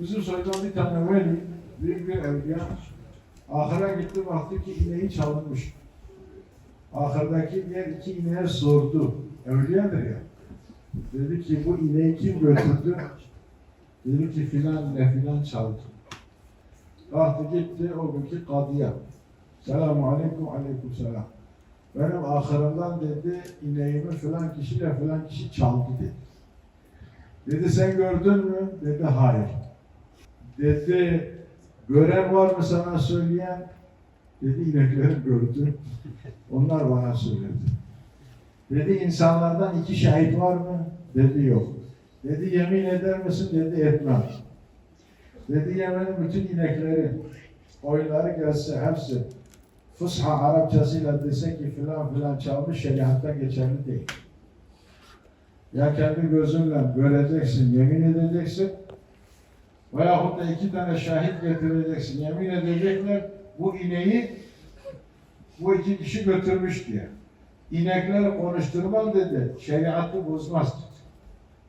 Bizim soydan bir tane veli, büyük bir evliya, ahıra gitti baktı ki ineği çalınmış. Ahırdaki diğer iki ineğe sordu. Evliyadır ya. Dedi ki bu ineği kim götürdü? Dedi ki filan ne filan çaldı. Kalktı gitti o günkü kadıya. Selamun aleyküm aleyküm selam. Benim ahırımdan dedi ineğimi filan kişiyle filan kişi çaldı dedi. Dedi sen gördün mü? Dedi hayır. Dedi gören var mı sana söyleyen? Dedi inekleri gördüm. Onlar bana söyledi. Dedi insanlardan iki şahit var mı? Dedi yok. Dedi yemin eder misin? Dedi etmem. Dedi Yemen'in bütün inekleri, oyları gelse hepsi Fusha Arapçasıyla dese ki filan filan çalmış şeriatta geçerli değil. Ya kendi gözünle göreceksin, yemin edeceksin veyahut da iki tane şahit getireceksin, yemin edecekler bu ineği bu iki kişi götürmüş diye. İnekler konuşturmam dedi, şeriatı bozmaz.